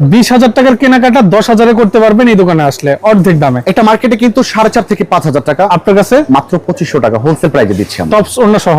বিশ হাজার টাকার কেনাকাটা দশ হাজারে করতে পারবেন এই দোকানে আসলে অর্ধেক দামে। এটা মার্কেটে কিন্তু সাড়ে চার থেকে পাঁচ হাজার টাকা। আপনার কাছে? মাত্র পঁচিশশো টাকা হোলসেল প্রাইসে দিচ্ছি টপস সহ।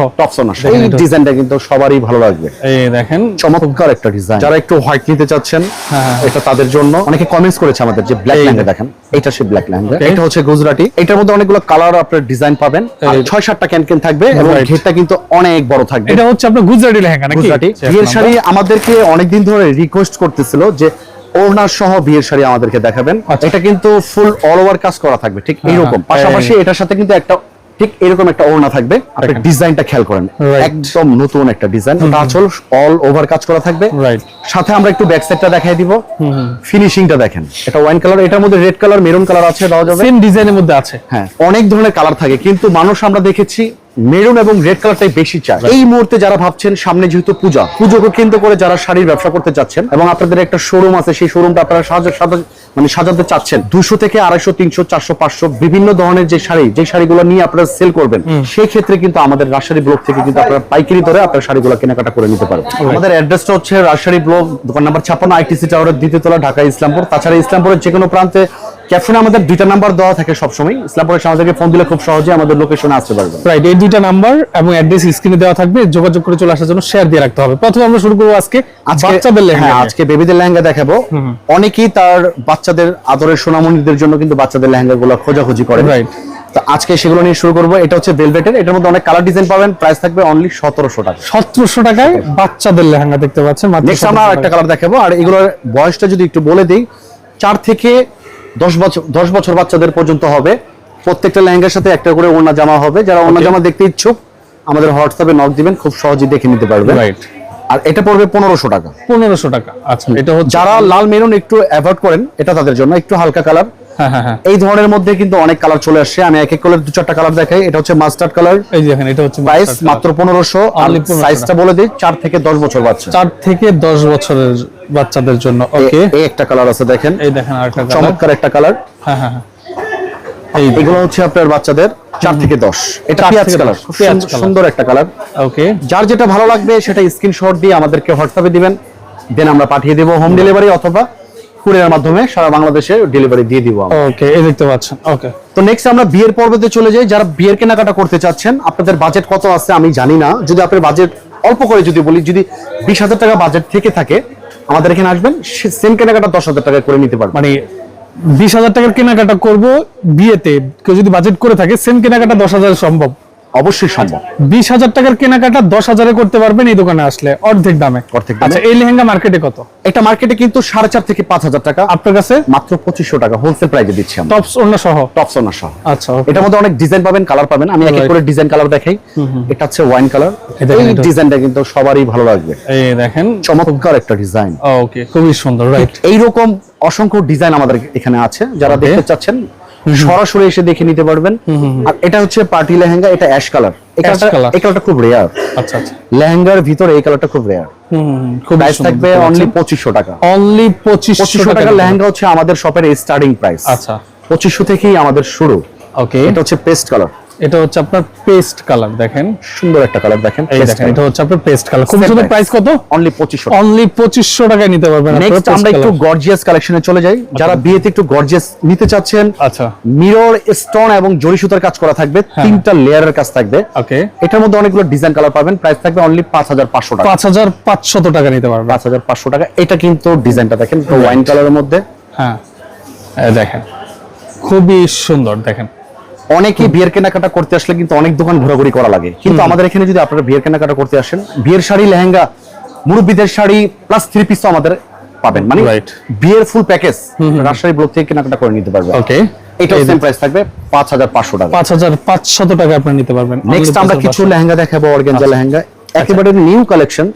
এই ডিজাইনটা কিন্তু সবারই ভালো লাগবে। এই দেখেন চমৎকার একটা ডিজাইন যারা একটু হোয়াইট নিতে চাচ্ছেন হ্যাঁ। এটা তাদের জন্য। অনেকে কমেন্টস করেছে আমাদের যে ব্ল্যাক এই লেহেঙ্গা দেখেন এটা সে ব্ল্যাক Okay. এটা হচ্ছে গুজরাটি। এটার মধ্যে অনেকগুলো কালার আপনার ডিজাইন পাবেন। ছয় সাতটা ক্যান ক্যান থাকবে এবং. ঘেরটা কিন্তু অনেক বড় থাকবে। এটা হচ্ছে আপনার গুজরাটি লেহেঙ্গা নাকি? গুজরাটি। বিয়ের শাড়ি আমাদেরকে অনেকদিন ধরে রিকোয়েস্ট করতেছিল যে ওড়নার সহ বিয়ের শাড়ি আমাদেরকে দেখাবেন। আচ্ছা। এটা কিন্তু ফুল অল ওভার কাজ করা থাকবে ঠিক হ্যাঁ, এইরকম। হ্যাঁ। পাশাপাশি এটার সাথে কিন্তু একটা ঠিক এরকম একটা ওড়না থাকবে। আপনি। ডিজাইনটা খেয়াল করেন। একদম নতুন একটা ডিজাইন। আঁচল অল ওভার কাজ করা থাকবে। রাইট সাথে আমরা একটু ব্যাক সাইডটা দেখাই দিব। ফিনিশিংটা দেখেন। এটা ওয়াইন কালার এটার মধ্যে রেড কালার মেরুন কালার আছে দেওয়া যাবে। সেম ডিজাইনের মধ্যে আছে। হ্যাঁ অনেক ধরনের কালার থাকে কিন্তু মানুষ আমরা দেখেছি মেরুন এবং রেড কালারটাই বেশি চায়। এই মুহূর্তে যারা ভাবছেন সামনে যেহেতু পূজা পুজোকে কেন্দ্র করে যারা শাড়ির ব্যবসা করতে চাচ্ছেন এবং আপনাদের একটা শোরুম আছে সেই শোরুমটা আপনারা সাজা সাজা মানে সাজাতে চাচ্ছেন দুশো থেকে আড়াইশো তিনশো চারশো পাঁচশো বিভিন্ন ধরনের যে শাড়ি যে শাড়িগুলো নিয়ে আপনারা সেল করবেন সেই ক্ষেত্রে কিন্তু আমাদের রাজশাহী ব্লক থেকে কিন্তু আপনারা পাইকারি দরে আপনার শাড়িগুলো কেনাকাটা করে নিতে পারবেন। আমাদের অ্যাড্রেসটা হচ্ছে রাজশাহী ব্লক দোকান নাম্বার ছাপ্পান্ন আইটিসি টাওয়ারের দ্বিতীয় তলা ঢাকা ইসলামপুর তাছাড়া ইসলামপুরের যে কোনো প্রান্তে ক্যাপশনে আমাদের দুইটা নাম্বার দেওয়া থাকে সবসময়। ইসলামপুরের আমাদেরকে ফোন দিলে খুব সহজে আমাদের লোকেশনে আসতে পারবে। রাইট এই দুইটা নাম্বার এবং অ্যাড্রেস স্ক্রিনে দেওয়া থাকবে যোগাযোগ করে চলে আসার জন্য শেয়ার দিয়ে রাখতে হবে। প্রথমে আমরা শুরু করব আজকে বাচ্চাদের লেহেঙ্গা হ্যাঁ আজকে বেবিদের লেহেঙ্গা দেখাবো। অনেকেই তার বাচ্চাদের আদরের সোনামণিদের জন্য কিন্তু বাচ্চাদের লেহেঙ্গা গুলো খোঁজাখুঁজি করে। Right. তো আজকে সেগুলো নিয়ে শুরু করব। এটা হচ্ছে ভেলভেটের এটার মধ্যে অনেক কালার ডিজাইন পাবেন। প্রাইস থাকবে অনলি সতেরোশো টাকা। সতেরোশো টাকায় বাচ্চাদের লেহেঙ্গা দেখতে পাচ্ছেন নেক্সট আমরা 1700 একটা কালার দেখাবো। আর এগুলোর বয়সটা যদি একটু বলে দিই চার থেকে দশ বছর দশ বছর বাচ্চাদের পর্যন্ত হবে। প্রত্যেকটা লেহেঙ্গার সাথে একটা করে ওনা জামা হবে। যারা ওনা জামা দেখতে ইচ্ছুক আমাদের হোয়াটসঅ্যাপে নক দিবেন খুব সহজেই দেখে নিতে পারবে রাইট আর এটা পড়বে পনেরোশো টাকা। পনেরোশো টাকা। আচ্ছা এটা হচ্ছে যারা লাল মেরুন একটু অ্যাভয়েড করেন এটা তাদের জন্য। একটু হালকা কালার এই ধরনের মধ্যে কিন্তু অনেক কালার চলে আসছে আমি এক এক কালার দু চারটা কালার দেখাই। এটা হচ্ছে মাস্টার্ড কালার এই যে দেখেন এটা হচ্ছে প্রাইস মাত্র পনেরোশো। আর সাইজটা বলে দিই চার থেকে দশ বছর বাচ্চা। চার থেকে দশ বছরের বাচ্চাদের জন্য। ওকে এই একটা কালার আছে দেখেন। এই দেখেন আরেকটা কালার চমৎকার একটা কালার হ্যাঁ হ্যাঁ হ্যাঁ। এগুলো হচ্ছে আপনার বাচ্চাদের চার থেকে দশ। এটা পেঁয়াজ কালার দশ, পেঁয়াজ colour। সুন্দর একটা কালার ওকে যার যেটা ভালো লাগবে সেটা স্ক্রিনশট দিয়ে আমাদেরকে হোয়াটসঅ্যাপে দিবেন। দেন আমরা পাঠিয়ে দেবো হোম ডেলিভারি অথবা কুরিয়ার মাধ্যমে সারা বাংলাদেশে ডেলিভারি দিয়ে দিব আমরা। ওকে এই দেখতে পাচ্ছেন ওকে তো নেক্সট আমরা বিয়ের পর্বতে চলে যাই। যারা বিয়ের কেনাকাটা করতে চাচ্ছেন আপনাদের বাজেট কত আছে আমি জানি না। যদি আপনার বাজেট অল্প করে যদি বলি যদি বিশ হাজার টাকা বাজেট থেকে থাকে আমাদের এখানে আসবেন সেম কেনাকাটা দশ হাজার টাকা করে নিতে পারবেন। মানে বিশ হাজার টাকার কেনাকাটা করব বিয়েতে কেউ যদি বাজেট করে থাকে সেম কেনাকাটা দশ হাজার সম্ভব। অবশ্যই সম্ভব বিশ হাজার টাকার কেনাকাটা দশ হাজারে করতে পারবেন এই দোকানে আসলে অর্ধেক দামে। অর্ধেক আচ্ছা এই লেহেঙ্গা মার্কেটে কত? এটা মার্কেটে কিন্তু সাড়ে চার থেকে পাঁচ হাজার টাকা। আপনার কাছে? মাত্র পঁচিশশো টাকা হোলসেল প্রাইসে দিচ্ছি আমরা। টপস অন্য সহ? টপ সোনার সহ। আচ্ছা এটার মধ্যে অনেক ডিজাইন পাবেন কালার পাবেন। আমি এক এক করে ডিজাইন কালার দেখাই। এটা হচ্ছে ওয়াইন কালার এই ডিজাইনটা কিন্তু সবারই ভালো লাগবে। এই দেখেন চমৎকার একটা ডিজাইন ওকে খুবই সুন্দর রাইট এইরকম অসংখ্য ডিজাইন আমাদের এখানে আছে। যারা. দেখতে চাচ্ছেন সরাসরি এসে দেখে নিতে পারবেন। আর এটা হচ্ছে পার্টি লেহেঙ্গা এটা অ্যাশ কালার। এই কালারটা খুব রেয়ার আচ্ছা আচ্ছা। লেহেঙ্গার ভিতরে এই কালারটা খুব রেয়ার খুব প্রাইস থাকবে অনলি টাকা। অনলি টাকা লেহেঙ্গা হচ্ছে আমাদের শপের স্টার্টিং প্রাইস আচ্ছা। পঁচিশশো থেকেই আমাদের শুরু। ওকে এটা হচ্ছে পেস্ট কালার এটা হচ্ছে আপনার পেস্ট কালার দেখেন। সুন্দর একটা কালার দেখেন। এই দেখেন এটা হচ্ছে আপনার পেস্ট কালার খুব সুন্দর প্রাইস কত? অনলি পঁচিশশো। অনলি পঁচিশশো টাকায় নিতে পারবেন নেক্সট আমরা একটু গর্জিয়াস কালেকশনে চলে যাই। যারা বিয়েতে একটু গর্জিয়াস নিতে চাচ্ছেন আচ্ছা। মিরর স্টোন এবং জরি সুতার কাজ করা থাকবে। হ্যাঁ। তিনটা লেয়ারের কাজ থাকবে। ওকে। এটার মধ্যে অনেকগুলো ডিজাইন কালার পাবেন। প্রাইস থাকবে অনলি পাঁচ হাজার পাঁচশো টাকা। পাঁচ হাজার পাঁচশত টাকা নিতে পারবেন। পাঁচ হাজার পাঁচশো টাকা। এটা কিন্তু ডিজাইনটা দেখেন ওয়াইন কালারের মধ্যে। হ্যাঁ। দেখেন। খুবই সুন্দর দেখেন। অনেকে বিয়ের কেনাকাটা করতে আসলে কিন্তু অনেক দোকান ঘোরাঘুরি করা লাগে। কিন্তু আমাদের এখানে যদি আপনারা বিয়ের কেনাকাটা করতে আসেন বিয়ের শাড়ি লেহেঙ্গা মুরব্বীদের শাড়ি প্লাস থ্রি পিস আমাদের পাবেন। মানে বিয়ের ফুল প্যাকেজ রাজশাহী ব্লক থেকে কেনাকাটা করে নিতে পারবেন। ওকে একেবারে নিউ কালেকশন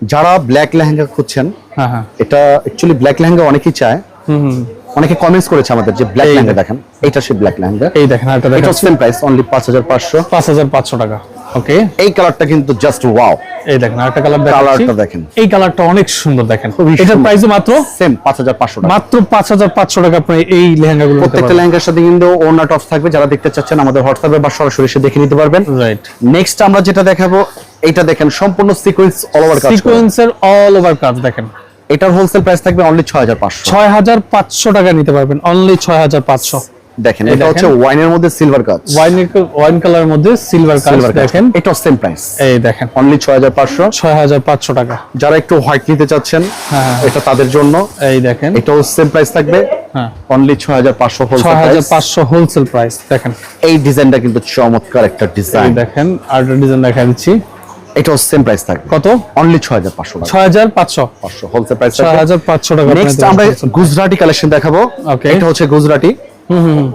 যারা ব্ল্যাক লেহেঙ্গা খুঁজছেন হ্যাঁ হ্যাঁ। এটা অ্যাকচুয়ালি ব্ল্যাক লেহেঙ্গা অনেকেই চায়। অনেকে কমেন্টস করেছে আমাদের যে ব্ল্যাক লেহেঙ্গা দেখেন। দেখেন এটা সে ব্ল্যাক লেহেঙ্গা। এই দেখেন এটা দেখেন। সেম প্রাইস অনলি পাঁচ হাজার পাঁচশো। পাঁচ হাজার পাঁচশো টাকা। ওকে এই কালারটা কিন্তু জাস্ট ওয়াও এই দেখেন আরেকটা কালার দেখাচ্ছি। কালারটা দেখেন। এই কালারটা অনেক সুন্দর দেখেন। এটার। প্রাইস মাত্র সেম পাঁচ হাজার পাঁচশো টাকা। মাত্র পাঁচ হাজার পাঁচশো টাকা আপনি এই লেহেঙ্গাগুলো প্রত্যেকটা লেহেঙ্গার সাথে কিন্তু ওনার টপস থাকবে। যারা দেখতে চাচ্ছেন আমাদের হোয়াটসঅ্যাপে বা সরাসরি এসে দেখে নিতে পারবেন। রাইট নেক্সট আমরা যেটা দেখাবো এটা দেখেন সম্পূর্ণ সিকোয়েন্স অল ওভার কাজ। সিকোয়েন্সের অল ওভার কাজ দেখেন। এটার হোলসেল প্রাইস থাকবে অনলি ছয় হাজার পাঁচশো। ছয় হাজার পাঁচশো টাকা নিতে পারবেন অনলি ছয় হাজার পাঁচশো। দেখেন এটা হচ্ছে ওয়াইনের মধ্যে সিলভার কাজ। ওয়াইন ওয়াইন কালারের মধ্যে সিলভার কাজ দেখেন। এটাও সেম প্রাইস এই দেখেন। অনলি ছয় হাজার পাঁচশো। ছয় হাজার পাঁচশো টাকা। যারা একটু হোয়াইট নিতে চাচ্ছেন হ্যাঁ। এটা তাদের জন্য। এই দেখেন। এটাও সেম প্রাইস থাকবে। হ্যাঁ। অনলি ছয় হাজার পাঁচশো হোলসেল ছয় হাজার প্রাইস পাঁচশো হোলসেল প্রাইস দেখেন। এই ডিজাইনটা কিন্তু চমৎকার একটা ডিজাইন দেখেন আর ডিজাইন দেখা দিচ্ছি। এটাও সেম প্রাইস থাকবে। কত? অনলি টাকা। হোলসেল প্রাইস ছয় হাজার পাঁচশো টাকা নেক্সট আমরা গুজরাটি কালেকশন দেখাবো। এটা হচ্ছে গুজরাটি। হুম।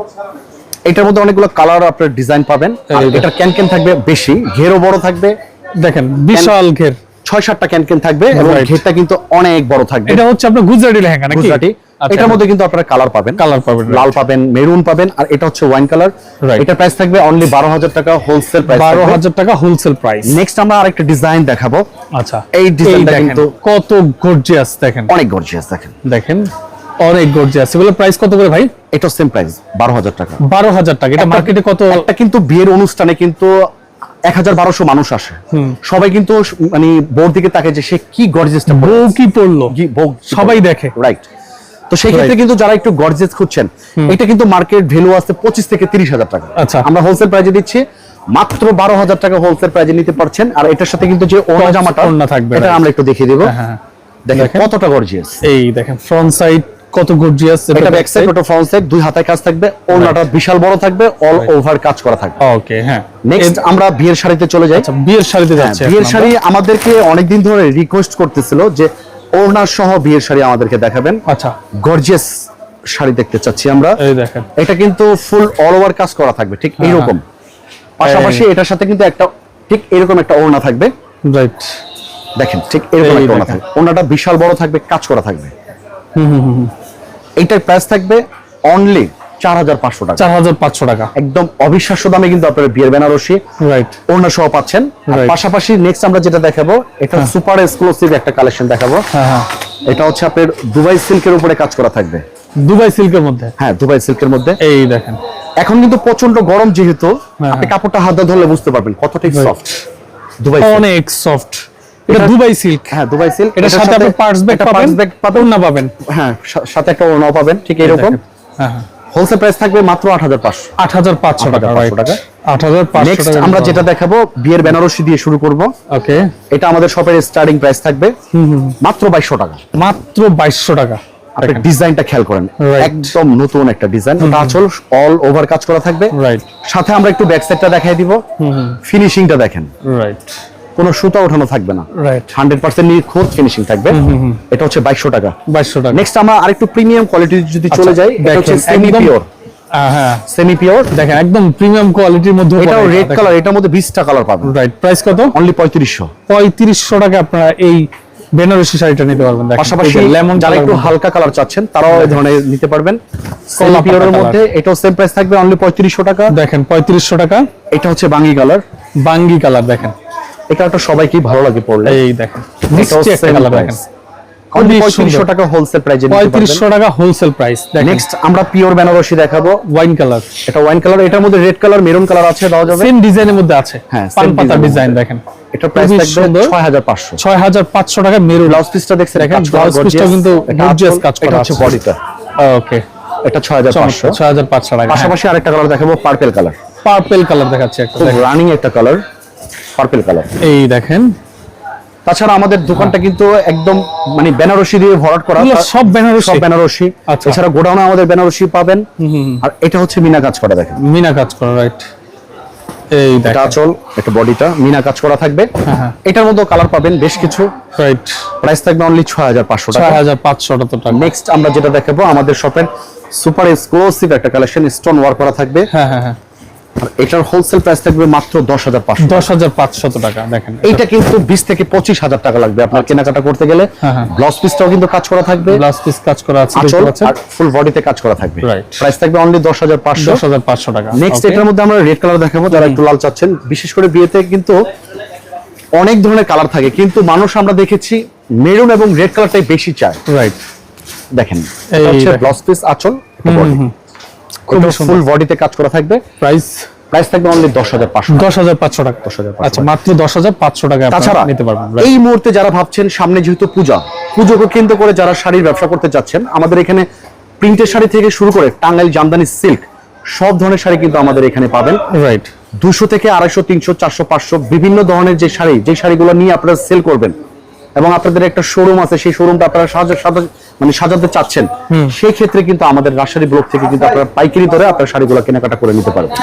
এটার মধ্যে অনেকগুলো কালার আপনার ডিজাইন পাবেন। এটা এই দেখেন। এটার ক্যান ক্যান থাকবে বেশি। ঘেরও বড় থাকবে। দেখেন বিশাল ঘের। ছয় সাতটা ক্যান ক্যান থাকবে এবং ঘেরটা কিন্তু অনেক বড় থাকবে। এটা হচ্ছে আপনার গুজরাটি লেহেঙ্গা নাকি? গুজরাটি। এটার মধ্যে কিন্তু আপনারা কালার পাবেন। কালার পাবেন লাল পাবেন মেরুন পাবেন আর এটা হচ্ছে ওয়াইন কালার এটা প্রাইস থাকবে অনলি বারো হাজার টাকা হোলসেল প্রাইস বারো হাজার টাকা হোলসেল প্রাইস নেক্সট আমরা আরেকটা ডিজাইন দেখাবো। আচ্ছা। এই ডিজাইনটা কিন্তু কত গর্জিয়াস দেখেন। অনেক গর্জিয়াস দেখেন। দেখেন অনেক গর্জিয়াস এগুলো প্রাইস কত করে ভাই? এটা সেম প্রাইস বারো হাজার টাকা। বারো হাজার টাকা। এটা মার্কেটে কত একটা কিন্তু বিয়ের অনুষ্ঠানে কিন্তু এক হাজার বারোশো মানুষ আসে। সবাই কিন্তু মানে বোর দিকে তাকে যে সে কি গর্জিয়াসটা বউ কি পড়ল সবাই দেখে। রাইট তো সেই ক্ষেত্রে কিন্তু যারা একটু গর্জিয়াস খুঁজছেন এটা কিন্তু মার্কেট ভ্যালু আছে পঁচিশ থেকে তিরিশ হাজার টাকা। আচ্ছা। আমরা হোলসেল প্রাইজে দিচ্ছি মাত্র বারো হাজার টাকা হোলসেল প্রাইজে নিতে পারছেন। আর এটার সাথে কিন্তু যে Top জামাটা ওড়না থাকবে, এটা আমরা একটু দেখিয়ে দিব। হ্যাঁ, হ্যাঁ। দেখেন দেখেন। কতটা গর্জিয়াস এই দেখেন ফ্রন্ট সাইড কত গর্জিয়াস এটা ব্যাক সাইড ওটা ফ্রন্ট সাইড দুই হাতায় কাজ থাকবে ওড়নাটা বিশাল বড় থাকবে অল ওভার কাজ করা থাকবে। ওকে হ্যাঁ। নেক্সট আমরা বিয়ের শাড়িতে চলে যাই। আচ্ছা বিয়ের শাড়িতে হ্যাঁ, যাচ্ছে বিয়ের শাড়ি আমাদেরকে অনেকদিন ধরে রিকোয়েস্ট করতেছিল যে ওড়না সহ বিয়ের শাড়ি আমাদেরকে দেখাবেন। আচ্ছা। গর্জিয়াস শাড়ি দেখতে চাচ্ছি আমরা। এই দেখেন। এটা কিন্তু ফুল অল ওভার কাজ করা থাকবে ঠিক হ্যাঁ, এইরকম। পাশাপাশি এটার সাথে কিন্তু একটা ঠিক এরকম একটা ওড়না থাকবে। রাইট দেখেন ঠিক এরকম একটা ওড়না থাকবে। ওড়নাটা বিশাল বড় থাকবে কাজ করা থাকবে। হুম হুম হুম এইটার প্রাইস থাকবে অনলি চার হাজার পাঁচশো টাকা। চার হাজার পাঁচশো টাকা। একদম অবিশ্বাস্য দামে কিন্তু আপনারা বিয়ের বেনারসি রাইট ওড়না সহ পাচ্ছেন। পাশাপাশি নেক্সট আমরা যেটা দেখাবো এটা সুপার এক্সক্লুসিভ একটা কালেকশন দেখাবো। হ্যাঁ হ্যাঁ। এটা হচ্ছে আপনার দুবাই সিল্কের উপরে কাজ করা থাকবে। দুবাই সিল্কের মধ্যে? হ্যাঁ দুবাই সিল্কের মধ্যে। এই দেখেন। এখন কিন্তু প্রচণ্ড গরম যেহেতু আপনি। কাপড়টা হাত ধরলে বুঝতে পারবেন কতটা Right. সফট দুবাই অনেক সফট এটা দুবাই সিল্ক হ্যাঁ দুবাই সিল্ক সাথে আপনি পার্স ব্যাগ পাবেন পাবেন। না পাবেন। হ্যাঁ সাথে একটা ওড়নাও পাবেন ঠিক এরকম হ্যাঁ হ্যাঁ। হোলসেল প্রাইস থাকবে মাত্র আট হাজার পাঁচশো। আট হাজার পাঁচশো টাকা 8,500 টাকা। নেক্সট আমরা যেটা দেখাবো বিয়ের বেনারসি দিয়ে শুরু করব। ওকে এটা আমাদের শপের স্টার্টিং প্রাইস থাকবে। মাত্র বাইশশো টাকা। মাত্র বাইশশো টাকা। আপনি ডিজাইনটা খেয়াল করেন। একদম নতুন একটা ডিজাইন আঁচল অল ওভার কাজ করা থাকবে। রাইট সাথে আমরা একটু ব্যাক সাইডটা দেখাই দিব। ফিনিশিংটা দেখেন। রাইট কোনো সুতা ওঠানো থাকবে না। রাইট হান্ড্রেড পার্সেন্ট নিখুঁত ফিনিশিং থাকবে। এটা হচ্ছে বাইশশো টাকা। বাইশশো টাকা। নেক্সট আমরা আরেকটু প্রিমিয়াম কোয়ালিটি যদি চলে যাই এটা হচ্ছে সেমি পিওর হ্যাঁ। সেমি পিওর দেখেন একদম প্রিমিয়াম কোয়ালিটির মধ্যে এটাও রেড কালার এটার মধ্যে বিশটা কালার পাবেন। রাইট প্রাইস কত? অনলি পঁয়ত্রিশশো। পঁয়ত্রিশশো টাকা আপনারা এই বেনারসি শাড়িটা নিতে পারবেন পাশাপাশি লেমন যারা একটু হালকা কালার চাচ্ছেন তারাও এই ধরনের নিতে পারবেন। সেমি পিওরের মধ্যে এটাও সেম প্রাইস থাকবে অনলি পঁয়ত্রিশশো টাকা। দেখেন পঁয়ত্রিশশো টাকা। এটা হচ্ছে বাঙ্গি কালার বাঙ্গি কালার দেখেন। এটা একটা সবাইকে ভালো লাগে পড়লে এই দেখেন টাকা হোলসেল পঁয়ত্রিশশো টাকা হোলসেল প্রাইস দেখেন। নেক্সট আমরা পিওর বেনারসি দেখাবো। ওয়াইন কালার এটা ওয়াইন কালার এটার মধ্যে রেড কালার মেরুন কালার আছে দেওয়া যাবে। সেম ডিজাইনের মধ্যে আছে। হ্যাঁ, পাতা ডিজাইন দেখেন। এটা প্রাইস থাকবে সুন্দর। ছয় হাজার পাঁচশো। ছয় হাজার পাঁচশো টাকা মেরুন ব্লাউজ পিসটা দেখছেন দেখেন, কাজ করা blouse piece টা gorgeous। কিন্তু এটা আঁচল, কাজ করা আছে। বডিটা ওকে এটা পাঁচশো। ছয় হাজার পাঁচশো টাকা। পাশাপাশি আরেকটা কালার দেখাবো পার্পেল কালার পার্পেল কালার দেখাচ্ছে একটা রানিং একটা কালার পার্পেল কালার। এই দেখেন। তাছাড়া আমাদের দোকানটা কিন্তু একদম মানে বেনারসি দিয়ে ভরাট করা। সব বেনারসি। সব বেনারসি। আচ্ছা। এছাড়া গোডাউনে আমাদের বেনারসি পাবেন। আর এটা হচ্ছে মিনা কাজ করা দেখেন। মিনা কাজ করা রাইট এই এটা আঁচল এটা বডিটা মিনা কাজ করা থাকবে। হ্যাঁ, হ্যাঁ। এটার মধ্যে কালার পাবেন বেশ কিছু। রাইট প্রাইস থাকবে অনলি ছয় হাজার পাঁচশো টাকা। ছয় হাজার পাঁচশো টাকা। নেক্সট আমরা যেটা দেখাবো আমাদের শপের সুপার এক্সক্লুসিভ একটা কালেকশন স্টোন ওয়ার্ক করা থাকবে। হ্যাঁ হ্যাঁ হ্যাঁ। আর এটার হোলসেল প্রাইস থাকবে মাত্র দশ হাজার পাঁচশো দশ হাজার পাঁচশত টাকা দেখেন। কিন্তু বিশ থেকে পঁচিশ হাজার টাকা লাগবে। আপনার কেনাকাটা করতে গেলে হ্যাঁ, হ্যাঁ। ব্লাউজ পিসটাও কিন্তু কাজ করা থাকবে। ব্লাউজ পিস কাজ করা আছে আর ফুল বডিতে কাজ করা থাকবে। প্রাইস থাকবে অনলি দশ হাজার পাঁচশো। দশ হাজার পাঁচশো টাকা। নেক্সট এটার মধ্যে আমরা রেড কালার দেখাবো যারা একটু লাল চাচ্ছেন। বিশেষ করে বিয়েতে কিন্তু অনেক ধরনের কালার থাকে কিন্তু মানুষ আমরা দেখেছি মেরুন এবং রেড কালারটাই বেশি চায়। রাইট দেখেন। ব্লাউজ পিস আঁচল খুবই ফুল বডিতে কাজ করা থাকবে। প্রাইস প্রাইস থাকবে অনলি দশ হাজার পাঁচশো দশ হাজার পাঁচশো টাকা। 10,500 আচ্ছা মাত্র দশ হাজার পাঁচশো টাকা তাছাড়া নিতে পারবেন এই মুহূর্তে যারা ভাবছেন সামনে যেহেতু পূজা পুজোকে কেন্দ্র করে যারা শাড়ির ব্যবসা করতে চাচ্ছেন আমাদের এখানে প্রিন্টের শাড়ি থেকে শুরু করে টাঙ্গাইল জামদানি সিল্ক সব ধরনের শাড়ি কিন্তু আমাদের এখানে পাবেন। রাইট দুশো থেকে আড়াইশো তিনশো চারশো পাঁচশো বিভিন্ন ধরনের যে শাড়ি যে শাড়িগুলো নিয়ে আপনারা সেল করবেন এবং আপনাদের একটা শোরুম আছে সেই শোরুমটা আপনারা সাজা সাজা- মানে সাজাতে চাচ্ছেন সেই ক্ষেত্রে কিন্তু আমাদের রাজশাহী ব্লক থেকে কিন্তু আপনারা পাইকারি দরে আপনার শাড়িগুলো কেনাকাটা করে নিতে পারবেন।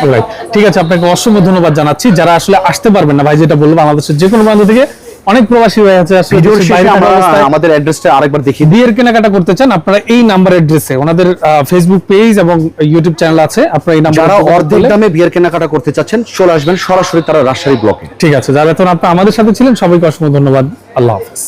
ঠিক আছে আপনাকে অসংখ্য ধন্যবাদ জানাচ্ছি। যারা আসলে আসতে পারবেন না ভাই যেটা বলব আমাদের যে কোনো প্রান্ত থেকে অনেক প্রবাসী হয়ে আছে আমাদের অ্যাড্রেসটা আরেকবার দিই বিয়ের কেনাকাটা করতে চান আপনারা এই নাম্বার অ্যাড্রেসে ওনাদের ফেসবুক পেজ এবং ইউটিউব চ্যানেল আছে আপনারা এই নাম্বার যারা অর্ধেক দামে বিয়ের কেনাকাটা করতে চাচ্ছেন চলে আসবেন সরাসরি তারা রাজশাহী ব্লকে। ঠিক আছে যারা এখন আপনারা আমাদের সাথে ছিলেন সবাইকে অসংখ্য ধন্যবাদ। আল্লাহ হাফেজ।